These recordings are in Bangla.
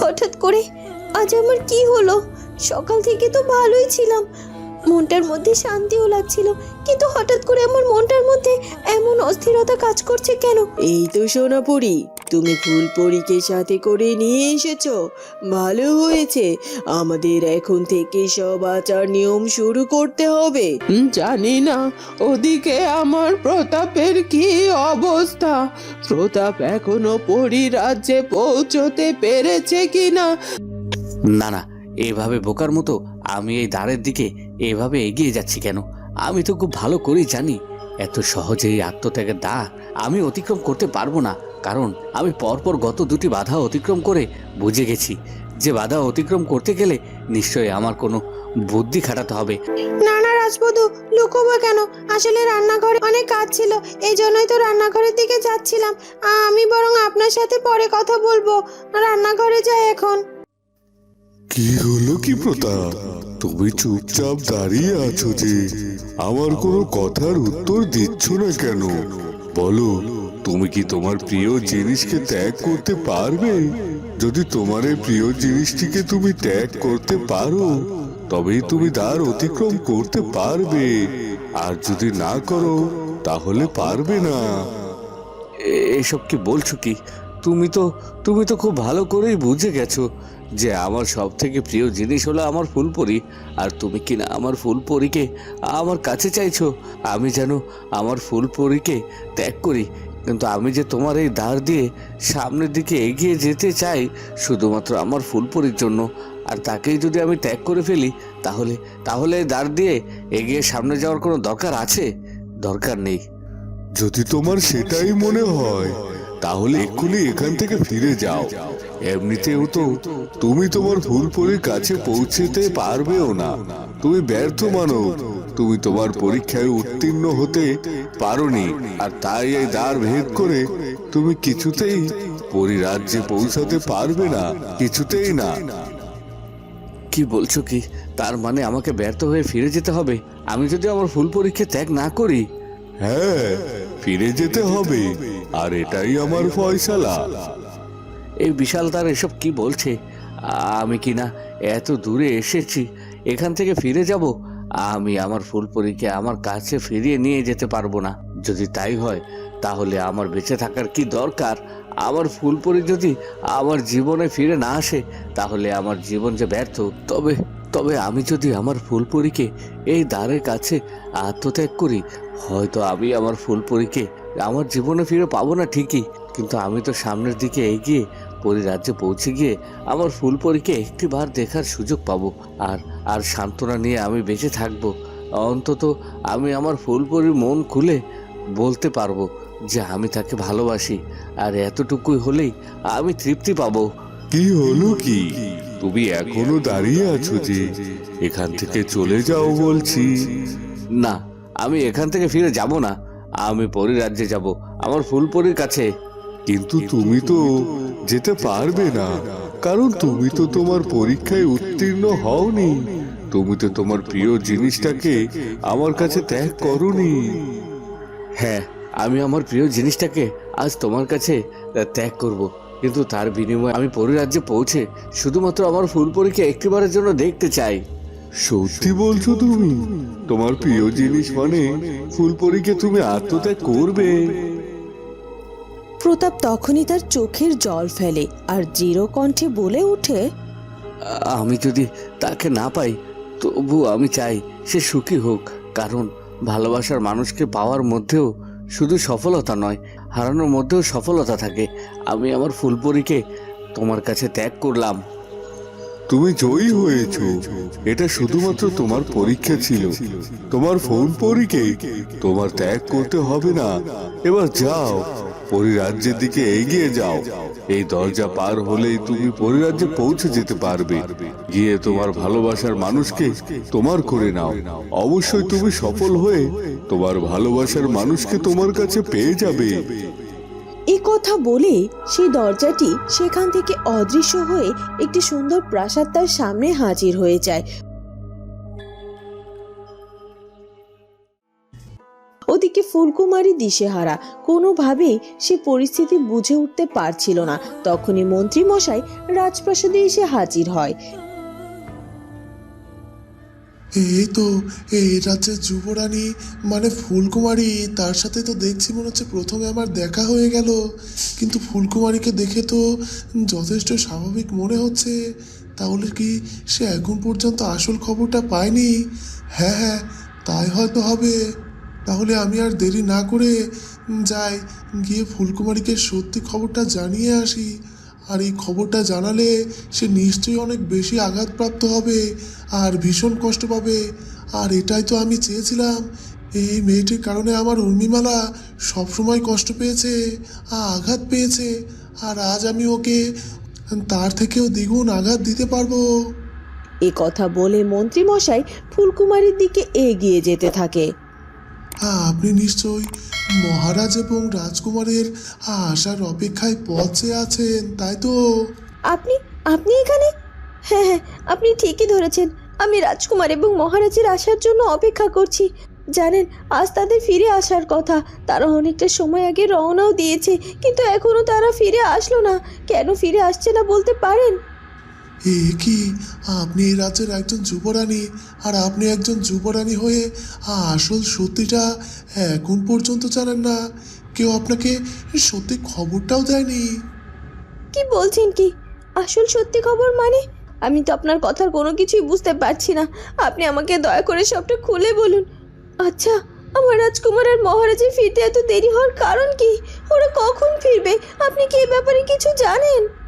হঠাৎ করে আজ আমার কি হলো? সকাল থেকে তো ভালোই ছিলাম। মনটার মধ্যে শান্তিও লাগছিল, কিন্তু হঠাৎ করে আমার মনটার মধ্যে এমন অস্থিরতা কাজ করছে কেন? এই তো সোনাপুরি তুমি ফুলপরীকে সাথে করে নিয়ে এসেছ। ভালো হয়েছে। আমাদের এখন থেকে সব আচার নিয়ম শুরু করতে হবে। জানি না। ওদিকে আমার প্রতাপের কি অবস্থা? প্রতাপ এখনও পরি রাজ্যে পৌঁছতে পেরেছে কিনা? না না এভাবে বোকার মতো আমি এই দ্বারের দিকে এভাবে এগিয়ে যাচ্ছি কেন? আমি তো খুব ভালো করেই জানি। এত সহজে এই আত্মত্যাগের দা আমি অতিক্রম করতে পারব না। কারণ আমি পরপর গত দুটি বাধা অতিক্রম করে বুঝে গেছি। যে বাধা অতিক্রম করতে গেলে নিশ্চয়ই আমার কোনো বুদ্ধি খাটাতে হবে। না না রাজবধূ লুকোবো কেন? আসলে রান্নাঘরে অনেক কাজ ছিল এই জন্যই তো রান্নাঘরের দিকে যাচ্ছিলাম। আমি বরং আপনার সাথে পরে কথা বলব। রান্নাঘরে যাই এখন। কি হলো কি প্রতাপ? তুমি চুপচাপ দাঁড়িয়ে আছো যে আমার কোনো কথার উত্তর দিচ্ছ না কেন? বলো। তুমি কি তোমার প্রিয় জিনিসকে ত্যাগ করতে পারবে? যদি তোমার এই প্রিয় জিনিসটিকে তুমি ত্যাগ করতে পারো, তবেই তুমি দ্বার অতিক্রম করতে পারবে। আর যদি না করো, তাহলে পারবে না। এসব কি বলছো কি? তুমি তো তুমি তো খুব ভালো করেই বুঝে গেছো যে আমার সব থেকে প্রিয় জিনিস হলো আমার ফুলপরি। আর তুমি কি না আমার ফুলপরিকে আমার কাছে চাইছো? আমি যেন আমার ফুলপরিকে ত্যাগ করি। কিন্তু আমি যে তোমার এই দ্বার দিয়ে সামনের দিকে এগিয়ে যেতে চাই শুধুমাত্র আমার ফুলপুরির জন্য, আর তাকেই যদি আমি ত্যাগ করে ফেলি, তাহলে তাহলে এই দ্বার দিয়ে এগিয়ে সামনে যাওয়ার কোনো দরকার আছে? দরকার নেই। যদি তোমার সেটাই মনে হয়, তাহলে এক্ষুনি এখান থেকে ফিরে যাও। এমনিতেও তো তুমি তোমার ফুলপুরির কাছে পৌঁছেতে পারবেও না। তুমি ব্যর্থ মানব। তুমি তোমার পরীক্ষায় উত্তীর্ণ হতে পারোনি। আর তাই এই দ্বার ভেদ করে তুমি কিছুতেই পরিরাজ্যে পৌঁছাতে পারবে না। কিছুতেই না। কি বলছো কি? তার মানে আমাকে ব্যর্থ হয়ে ফিরে যেতে হবে? আমি যদি আমার ফুল পরীক্ষা ত্যাগ না করি? হ্যাঁ ফিরে যেতে হবে। আর এটাই আমার ফয়সালা। এই বিশাল তার এসব কি বলছে? আমি কি না এত দূরে এসেছি। এখান থেকে ফিরে যাব? আমি আমার ফুলপরীকে আমার কাছে ফিরিয়ে নিয়ে যেতে পারব না। যদি তাই হয়, তাহলে আমার বেঁচে থাকার কি দরকার? আমার ফুলপরি যদি আমার জীবনে ফিরে না আসে, তাহলে আমার জীবন যে ব্যর্থ। তবে তবে আমি যদি আমার ফুলপরীকে এই দ্বারের কাছে আত্মত্যাগ করি, হয়তো আমি আমার ফুলপরীকে আমার জীবনে ফিরে পাবো না ঠিকই। কিন্তু আমি তো সামনের দিকে এগিয়ে পরিরাজ্যে পৌঁছে গিয়ে আমার ফুলপরীকে একটিবার দেখার সুযোগ পাবো। আর আর সান্ত্বনা নিয়ে আমি বেঁচে থাকব। অন্তত আমি আমার ফুলপরির মন খুলে বলতে পারব যে আমি তাকে ভালোবাসি আর এতটুকুই হলেই আমি তৃপ্তি পাবো। কি হলো কি? তুমি এখনও দাঁড়িয়ে আছো যে এখান থেকে চলে যাও বলছি। না আমি এখান থেকে ফিরে যাব না। আমি পরিরাজ্যে যাব আমার ফুলপরির কাছে। কিন্তু তুমি তো যেতে পারবে না। কারণ তুমি তো তোমার পরীক্ষায় উত্তীর্ণ হওনি। তুমি তো তোমার প্রিয় জিনিসটাকে আমার কাছে ত্যাগ করনি। হ্যাঁ আমি আমার প্রিয় জিনিসটাকে আজ তোমার কাছে ত্যাগ করব। কিন্তু তার বিনিময়ে আমি পরিরাজ্যে পৌঁছে শুধুমাত্র আমার ফুল পরীক্ষা একটিবারের জন্য দেখতে চাই। সত্যি বলছো তুমি? তোমার প্রিয় জিনিস মানে ফুল পরীক্ষা তুমি আত্মত্যাগ করবে। প্রতাপ তখনই তার চোখের জল ফেলে আর দৃঢ় কণ্ঠে বলে ওঠে আমি যদি তাকে না পাই তবু আমি চাই সে সুখী হোক কারণ ভালোবাসার মানুষকে পাওয়ার মধ্যেও শুধু সফলতা নয় হারানোর মধ্যেও সফলতা থাকে। আমি আমার ফুলপরীকে তোমার কাছে ত্যাগ করলাম। তুমি জয়ী হয়েছো। এটা শুধুমাত্র তোমার পরীক্ষা ছিল। তোমার ফোন পরীকে তোমার ত্যাগ করতে হবে না। এবার যাও। পরিরাজ্যের দিকে এগিয়ে যাও। এই দরজা পার হলেই তুমি পরিরাজ্যে পৌঁছে যেতে পারবে। গিয়ে তোমার ভালোবাসার মানুষকে তোমার করে নাও। অবশ্যই তুমি সফল হয়ে তোমার ভালোবাসার মানুষকে তোমার কাছে পেয়ে যাবে। এই কথা বলে সেই দরজাটি সেখান থেকে অদৃশ্য হয়ে একটি সুন্দর প্রাসাদ তার সামনে হাজির হয়ে যায়। ওদিকে ফুলকুমারী দিশেহারা। কোনোভাবেই সে পরিস্থিতি বুঝে উঠতে পারছিল না। তখনই মন্ত্রী মশাই রাজপ্রাসাদে এসে হাজির হয়। এই তো, এই রাজ্যের যুবরানী মানে ফুলকুমারী, তার সাথে তো দেখছি মনে হচ্ছে প্রথমে আমার দেখা হয়ে গেল। কিন্তু ফুলকুমারীকে দেখে তো যথেষ্ট স্বাভাবিক মনে হচ্ছে। তাহলে কি সে এখন পর্যন্ত আসল খবরটা পায়নি? হ্যাঁ হ্যাঁ তাই হয়তো হবে। তাহলে আমি আর দেরি না করে যাই, গিয়ে ফুলকুমারীকে সত্যি খবরটা জানিয়ে আসি। আর এই খবরটা জানালে সে নিশ্চয়ই অনেক বেশি আঘাতপ্রাপ্ত হবে আর ভীষণ কষ্ট পাবে। আর এটাই তো আমি চেয়েছিলাম। এই মেয়েটির কারণে আমার উর্মিমালা সবসময় কষ্ট পেয়েছে আঘাত পেয়েছে। আর আজ আমি ওকে তার থেকেও দ্বিগুণ আঘাত দিতে পারব। এ কথা বলে মন্ত্রী মশাই ফুলকুমারীর দিকে এগিয়ে যেতে থাকে। আপনি নিশ্চয়ই মহারাজ এবং রাজকুমারের আসার অপেক্ষায় পথে আছেন, তাই তো? আপনি আপনি এখানে? হ্যাঁ হ্যাঁ আপনি ঠিকই ধরেছেন। আমি রাজকুমার এবং মহারাজের আসার জন্য অপেক্ষা করছি। জানেন, আজ তাদের ফিরে আসার কথা। তারা অনেকটা সময় আগে রওনাও দিয়েছে, কিন্তু এখনও তারা ফিরে আসলো না। কেন ফিরে আসছে না বলতে পারেন? এ কি? আপনি এই রাজ্যের একজন যুবরানী আর আপনি একজন যুবরানী হয়ে আসল সত্যিটা এখন পর্যন্ত জানেন না। কেউ আপনাকে সত্যি খবরটাও দেয়নি। কি বলছেন কি? আসল সত্যি খবর মানে? আমি তো আপনার কথার কোনো কিছুই বুঝতে পারছি না। আপনি আমাকে দয়া করে সবটা খুলে বলুন। আচ্ছা আমার রাজকুমার আর মহারাজের ফিরতে এত দেরি হওয়ার কারণ কি? ওরা কখন ফিরবে? আপনি কি এ ব্যাপারে কিছু জানেন?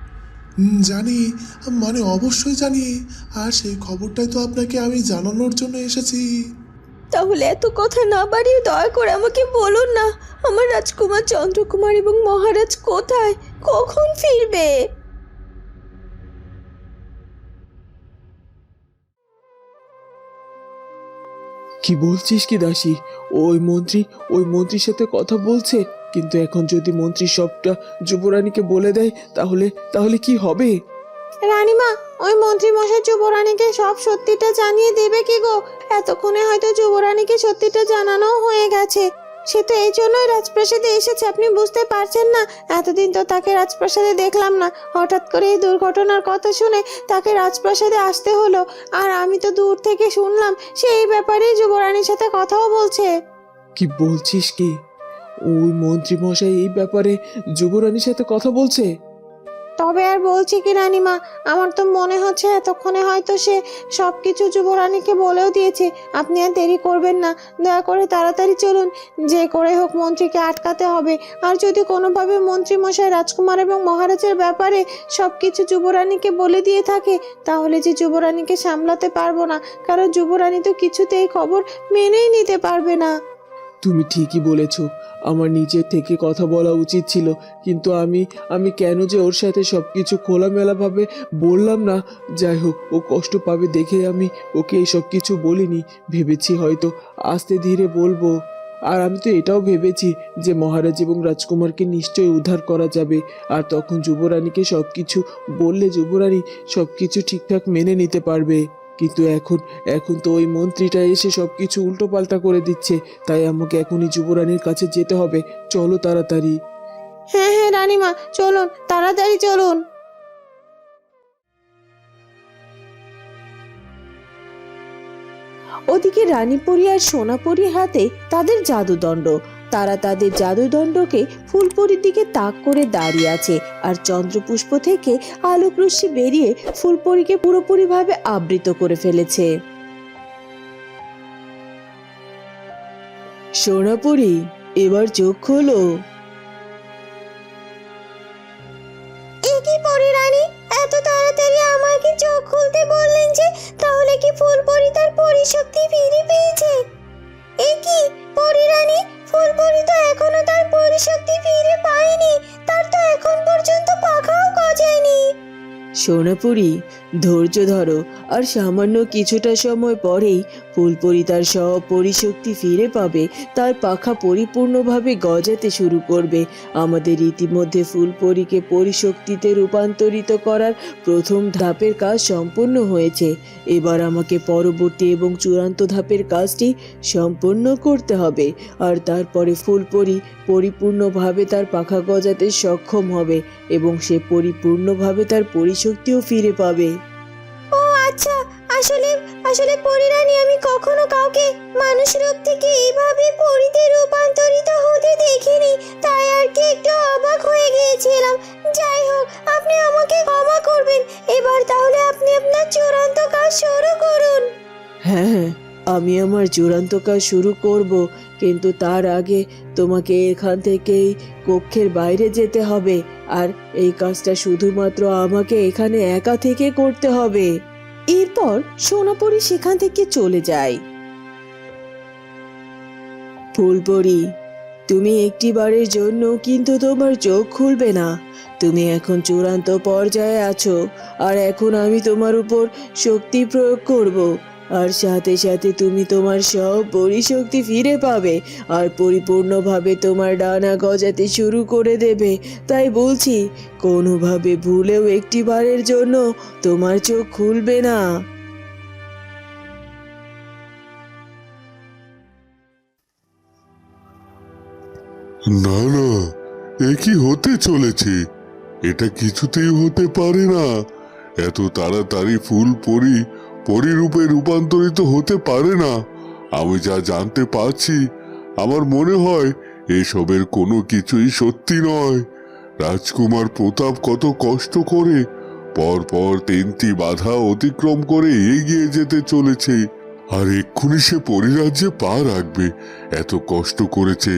জানি। মানে অবশ্যই জানি। আর সেই খবরটাই তো আপনাকে আমি জানানোর জন্য এসেছি। তাহলে এত কথা না বাড়িয়ে দয়া করে আমাকে বলুন না আমার রাজকুমার চন্দ্রকুমার এবং মহারাজ কোথায়? কখন ফিরবে? কি বলছিস কি দাসী? ওই মন্ত্রী ওই মন্ত্রীর সাথে কথা বলছে? কিন্তু এখন যদি মন্ত্রী সবটা যুবরানীকে বলে দেয় তাহলে তাহলে কি হবে? রানীমা ওই মন্ত্রী মশাই যুবরানীকে সব সত্যিটা জানিয়ে দেবে কি গো? এতক্ষণে হয়তো যুবরানীকে সত্যিটা জানানো হয়ে গেছে। সে তো এই জন্যই রাজপ্রাসাদে এসেছে আপনি বুঝতে পারছেন না? এতদিন তো তাকে রাজপ্রাসাদে দেখলাম না। হঠাৎ করে এই দুর্ঘটনার কথা শুনে তাকে রাজপ্রাসাদে আসতে হলো। আর আমি তো দূর থেকে শুনলাম সে এই ব্যাপারেই যুবরানীর সাথে কথাও বলছে। কি বলছিস কি? ওই মন্ত্রী মশাই এই ব্যাপারে যুবরানীর সাথে কথা বলছে? তবে আর বলছি কি রানীমা, আমার তো মনে হচ্ছে এতক্ষণে হয়তো সে সব কিছু যুবরানীকে বলেও দিয়েছে। আপনি আর দেরি করবেন না, দয়া করে তাড়াতাড়ি চলুন। যে করে হোক মন্ত্রীকে আটকাতে হবে। আর যদি কোনোভাবে মন্ত্রী মশাই রাজকুমার এবং মহারাজের ব্যাপারে সব কিছু যুবরানীকে বলে দিয়ে থাকে, তাহলে যে যুবরানীকে সামলাতে পারব না, কারণ যুবরানী তো কিছুতেই খবর মেনেই নিতে পারবে না। তুমি ঠিকই বলেছ, আমার নিজের থেকে কথা বলা উচিত ছিল, কিন্তু আমি আমি কেন যে ওর সাথে সব কিছু খোলামেলাভাবে বললাম না? যাই হোক, ও কষ্ট পাবে দেখে আমি ওকে এসব কিছু বলিনি। ভেবেছি হয়তো আস্তে ধীরে বলব। আর আমি তো এটাও ভেবেছি যে মহারাজ এবং রাজকুমারকে নিশ্চয়ই উদ্ধার করা যাবে। আর তখন যুবরানীকে সব কিছু বললে যুবরানী সব কিছু ঠিকঠাক মেনে নিতে পারবে। কিন্তু এখন এখন তো ওই মন্ত্রীটা এসে সব কিছু উল্টোপাল্টা করে দিচ্ছে। তাই আমাকে এখনই যুবরানীর কাছে যেতে হবে। চলো তাড়াতাড়ি। হ্যাঁ হ্যাঁ রানীমা, চলুন, তাড়াতাড়ি চলুন। ওদিকে রানীপুরি আর সোনাপুরীর হাতে তাদের জাদুদণ্ড। তারা তাদের জাদুদণ্ডকে ফুলপুরির দিকে তাক করে দাঁড়িয়ে আছে আর চন্দ্রপুষ্প থেকে আলোক রশ্মি বেরিয়ে ফুলপুরিকে পুরোপুরিভাবে আবৃত করে ফেলেছে। সোনাপুরি, এবার চোখ খোলো। তো এখনও তার পরিশক্তি ফিরে পায়নি তার তো এখন পর্যন্ত পাখাও গজায়নি। সোনাপুরি ধৈর্য ধরো, আর সামান্য কিছুটা সময় পরেই ফুলপরি তার সব পরিশক্তি ফিরে পাবে, তার পাখা পরিপূর্ণভাবে গজাতে শুরু করবে। আমাদের ইতিমধ্যে ফুলপরিকে পরিশক্তিতে রূপান্তরিত করার প্রথম ধাপের কাজ সম্পূর্ণ হয়েছে। এবার আমাকে পরবর্তী এবং চূড়ান্ত ধাপের কাজটি সম্পূর্ণ করতে হবে, আর তারপরে ফুলপরি পরিপূর্ণভাবে তার পাখা গজাতে সক্ষম হবে এবং সে পরিপূর্ণভাবে তার পরিশক্তিও ফিরে পাবে। ও আচ্ছা আসলে আসলে পরিরানী, আমি কখনো কাউকে মানুষ রূপ থেকে এইভাবে পরিতে রূপান্তরিত হতে দেখিনি। তাই আর কি একটু অবাক হয়ে গিয়েছিলাম। যাই হোক, আপনি আমাকে ক্ষমা করবেন। এবার তাহলে আপনি আপনার চূড়ান্ত কাজ শুরু করুন। হ্যাঁ হ্যাঁ আমি আমার চূড়ান্ত কাজ শুরু করব। কিন্তু তার আগে তোমাকে এখান থেকেই কক্ষের বাইরে যেতে হবে। আর এই কাজটা শুধুমাত্র আমাকে এখানে একা থেকে করতে হবে। এরপর সোনাপরি সেখান থেকে চলে যায়। ফুলপরি, তুমি একটি বারের জন্য কিন্তু তোমার চোখ খুলবে না। তুমি এখন চূড়ান্ত পর্যায়ে আছো, আর এখন আমি তোমার উপর শক্তি প্রয়োগ করব। আর সাথে সাথে তুমি তোমার সব পরিশক্তি ফিরে পাবে আর পরিপূর্ণভাবে তোমার ডানা গজাতে শুরু করে দেবে। তাই বলছি, কোনোভাবে ভুলেও একটি বারের জন্য তোমার চোখ খুলবে না। না না, এ কি হতে চলেছে? এটা কিছুতেই হতে পারে না। এত তাড়াতাড়ি ফুল পরি পরিরূপে রূপান্তরিত হতে পারে না। আমি যা জানতে পারছি, আমার মনে হয় এসবের কোনো কিছুই সত্যি নয়। রাজকুমার প্রতাপ কত কষ্ট করে পর পর তিনটি বাধা অতিক্রম করে এগিয়ে যেতে চলেছে। আর এক্ষুনি সে পরিরাজ্যে পা রাখবে। এত কষ্ট করেছে,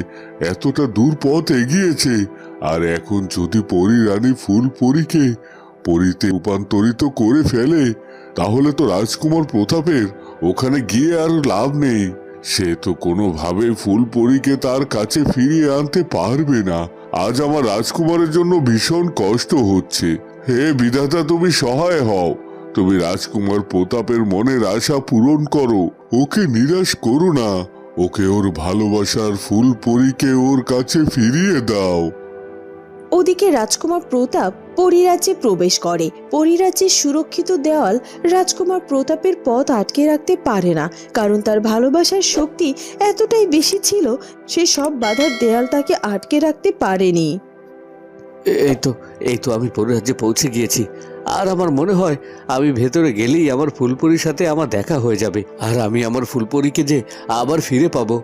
এতটা দূর পথ এগিয়েছে। আর এখন যদি পরি রানী ফুল পরীকে পরিতে রূপান্তরিত করে ফেলে তাহলে তো রাজকুমার প্রতাপের ওখানে গিয়ে আর লাভ নেই। সে তো কোনোভাবে ফুল পরীকে তার কাছে ফিরিয়ে আনতে পারবে না। আজ আমার রাজকুমারের জন্য ভীষণ কষ্ট হচ্ছে। হে বিধাতা, তুমি সহায় হও। তুমি রাজকুমার প্রতাপের মনের আশা পূরণ করো। ওকে নিরাশ করো না। ওকে ওর ভালোবাসার ফুল পরীকে ওর কাছে ফিরিয়ে দাও। ওদিকে রাজকুমার প্রতাপ পরিরাজ্যে প্রবেশ করে। পরিরাজ্যের সুরক্ষিত দেওয়াল রাজকুমার প্রতাপের পথ আটকে রাখতে পারে না, কারণ তার ভালোবাসার শক্তি এতটাই বেশি ছিল, সে সব বাধার দেয়াল তাকে আটকে রাখতে পারেনি। এই তো এই তো আমি পরিরাজ্যে পৌঁছে গিয়েছি। আর আমার মনে হয় আমি ভেতরে গেলেই আমার ফুলপুরির সাথে আমার দেখা হয়ে যাবে। আর আমি আমার ফুলপুরিকে যে আবার ফিরে পাবো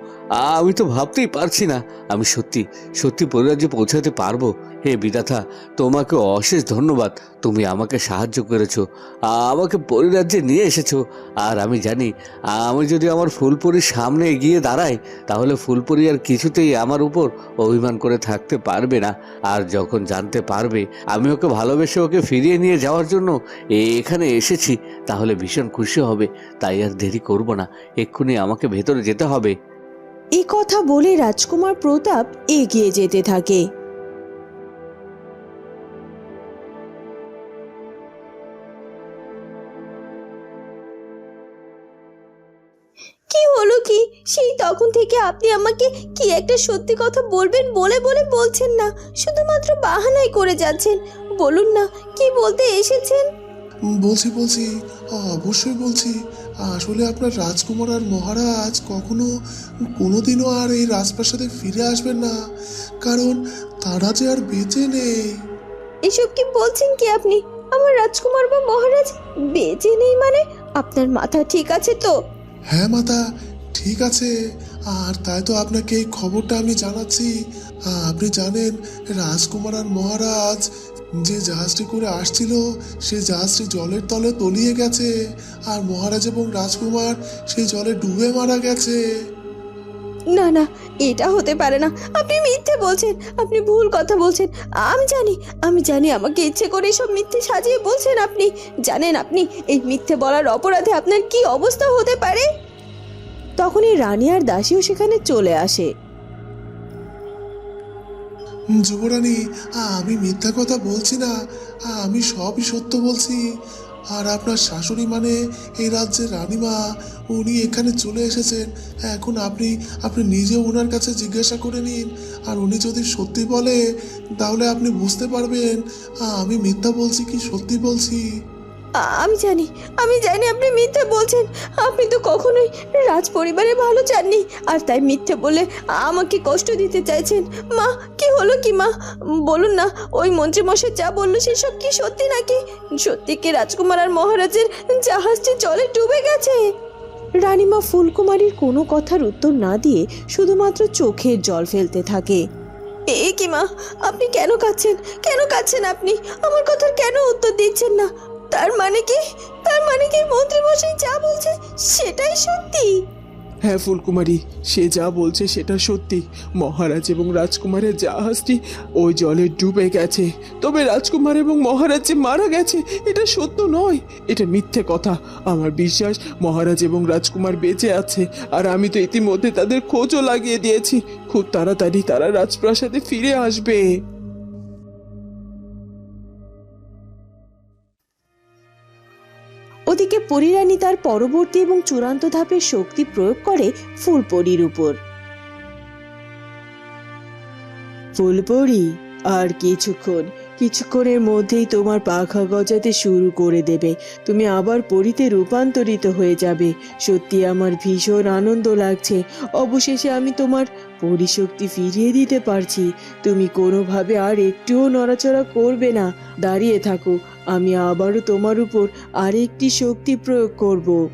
আমি তো ভাবতেই পারছি না। আমি সত্যি সত্যি পরিরাজ্যে পৌঁছাতে পারব। হে বিদাথা তোমাকে অশেষ ধন্যবাদ। তুমি আমাকে সাহায্য করেছ আমাকে পরিরাজ্যে নিয়ে এসেছ। আর আমি জানি আমি যদি আমার ফুলপুরির সামনে এগিয়ে দাঁড়াই, তাহলে ফুলপুরি আর কিছুতেই আমার উপর অভিমান করে থাকতে পারবে না। আর যখন জানতে পারবে, আমি ওকে ভালোবেসে ওকে ফিরিয়ে নিয়ে যাওয়ার জন্য এখানে এসেছি, তাহলে ভীষণ খুশি হবে। তাই আর দেরি করব না, এক্ষুনি আমাকে ভেতরে যেতে হবে। এ কথা বলে রাজকুমার প্রতাপ এগিয়ে যেতে থাকে। কি হলো কি? সেই তখন থেকে আপনি আমাকে কি একটা সত্যি কথা বলবেন বলে বলে বলছেন না। শুধুমাত্র বাহানাই করে যাচ্ছেন। বলুন না কি বলতে এসেছেন? বলছি বলছি অবশ্যই বলছি আসলে আপনার রাজকুমার আর মহারাজ কখনো কোনোদিনও আর এই রাজপ্রাসাদে ফিরে আসবেন না কারণ তারা যে আর বেঁচে নেই। এসব কি বলছেন কি আপনি? আমার রাজকুমার বা মহারাজ বেঁচে নেই মানে? আপনার মাথা ঠিক আছে তো? হ্যাঁ মাতা ঠিক আছে। আর তাই তো আপনাকে এই খবরটা আমি জানাচ্ছি। আপনি জানেন রাজকুমার আর মহারাজ যে জাহাজটি করে আসছিল সেই জাহাজটি জলের তলে তলিয়ে গেছে আর মহারাজ এবং রাজকুমার সেই জলে ডুবে মারা গেছে। না না, এটা হতে পারে না। আপনি মিথ্যে বলছেন, আপনি ভুল কথা বলছেন। আমি জানি আমি জানি আমাকে ইচ্ছে করে সব মিথ্যে সাজিয়ে বলছেন আপনি। জানেন আপনি, এই মিথ্যে বলার অপরাধে আপনার কি অবস্থা হতে পারে? তখনই রানী আর দাসীও সেখানে চলে আসে। যুবরানী, আমি মিথ্যা কথা বলছি না, আমি সবই সত্য বলছি। আর আপনার শাশুড়ি মানে এই রাজ্যের রানীমা, উনি এখানে চলে এসেছেন। এখন আপনি আপনি নিজে ওনার কাছে জিজ্ঞাসা করে নিন। আর উনি যদি সত্যি বলে, তাহলে আপনি বুঝতে পারবেন, আমি মিথ্যা বলছি কি সত্যি বলছি। আমি জানি আমি জানি আপনি মিথ্যে বলছেন। আপনি তো কখনোই রাজ পরিবারে ভালো চাননি। আর তাই মিথ্যে বলে আমাকে কষ্ট দিতে চাইছেন। মা কি হলো কি মা? বলুন না ওই মন্ত্রীমশাই যা বলল সেসব কি সত্যি নাকি? সত্যি কি রাজকুমার আর মহারাজের জাহাজটি জলে ডুবে গেছে? রানীমা ফুলকুমারীর কোনো কথার উত্তর না দিয়ে শুধুমাত্র চোখের জল ফেলতে থাকে। এ কি মা আপনি কেন কাঁদছেন? কেন কাঁদছেন আপনি? আমার কথার কেন উত্তর দিচ্ছেন না? তার মানে কি? তার মানে কি মন্ত্রীমশাই যা বলছে সেটাই সত্যি? হ্যাঁ ফুলকুমারী, সে যা বলছে সেটা সত্যি। মহারাজ এবং রাজকুমারের জাহাজটি ওই জলে ডুবে গেছে। তবে রাজকুমার এবং মহারাজ যে মারা গেছে, এটা সত্য নয়। এটা মিথ্যে কথা। আমার বিশ্বাস, মহারাজ এবং রাজকুমার বেঁচে আছে। আর আমি তো ইতিমধ্যে তাদের খোঁজও লাগিয়ে দিয়েছি। খুব তাড়াতাড়ি তারা রাজপ্রাসাদে ফিরে আসবে। পরিরানী তার পরবর্তী এবং চূড়ান্ত ধাপের শক্তি প্রয়োগ করে ফুলপরির উপর। ফুলপরি আর কিছুক্ষণ কিছুক্ষণের মধ্যেই তোমার পাখা গজাতে শুরু করে দেবে। তুমি আবার পরিতে রূপান্তরিত হয়ে যাবে। সত্যি আমার ভীষণ আনন্দ লাগছে। অবশেষে আমি তোমার পরিশক্তি ফিরিয়ে দিতে পারছি। তুমি কোনোভাবে আর একটুও নড়াচড়া করবে না। দাঁড়িয়ে থাকো, আমি আবারও তোমার উপর আরেকটি শক্তি প্রয়োগ করব।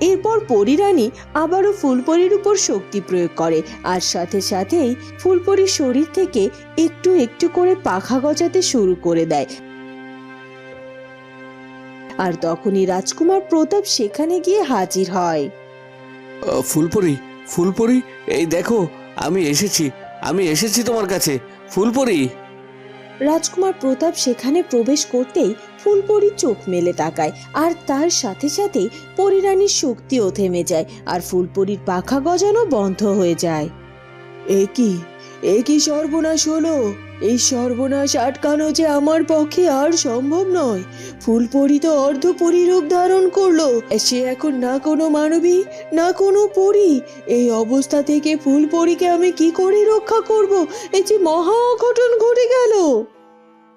এরপর পরিরানী আবারও ফুলপরির উপর শক্তি প্রয়োগ করে আর সাথে সাথেই ফুলপরির শরীর থেকে একটু একটু করে পাখা গজাতে শুরু করে দেয়। আর তখনই রাজকুমার প্রতাপ সেখানে গিয়ে হাজির হয়। ফুলপরি ফুলপরি এই দেখো আমি এসেছি আমি এসেছি তোমার কাছে ফুলপরি! রাজকুমার প্রতাপ সেখানে প্রবেশ করতেই ফুলপরি চোখ মেলে তাকায়, আর তার সাথে সাথে পরিরানীর শক্তিও থেমে যায়, আর ফুলপরির পাখা গজানো বন্ধ হয়ে যায়। এ কি? এ কি সর্বনাশ হলো? এই সর্বনাশ আটকানো যে আমার পক্ষে আর সম্ভব নয়। ফুলপরি তো অর্ধ পরিরূপ ধারণ করল। সে এখন না কোনো মানবী, না কোনো পরি। এই অবস্থা থেকে ফুলপরিকে আমি কি করে রক্ষা করব? এই যে মহা অঘটন ঘটে গেল!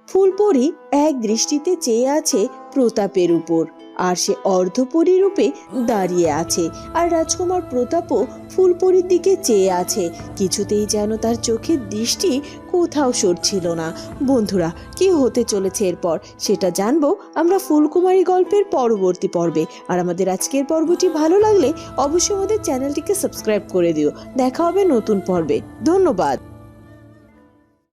ফুলপরি এক দৃষ্টিতে চেয়ে আছে প্রতাপের উপর, আর সে অর্ধপরী রূপে দাঁড়িয়ে আছে, আর রাজকুমার প্রতাপও ফুলপরির দিকে চেয়ে আছে, কিছুতেই যেন তার চোখের দৃষ্টি কোথাও সরছিল না। বন্ধুরা, কি হতে চলেছে এরপর? সেটা জানব আমরা ফুলকুমারী গল্পের পরবর্তী পর্বে, আর আমাদের আজকের পর্বটি ভালো লাগলে অবশ্যই আমাদের চ্যানেলটিকে সাবস্ক্রাইব করে দিও। দেখা হবে নতুন পর্বে। ধন্যবাদ।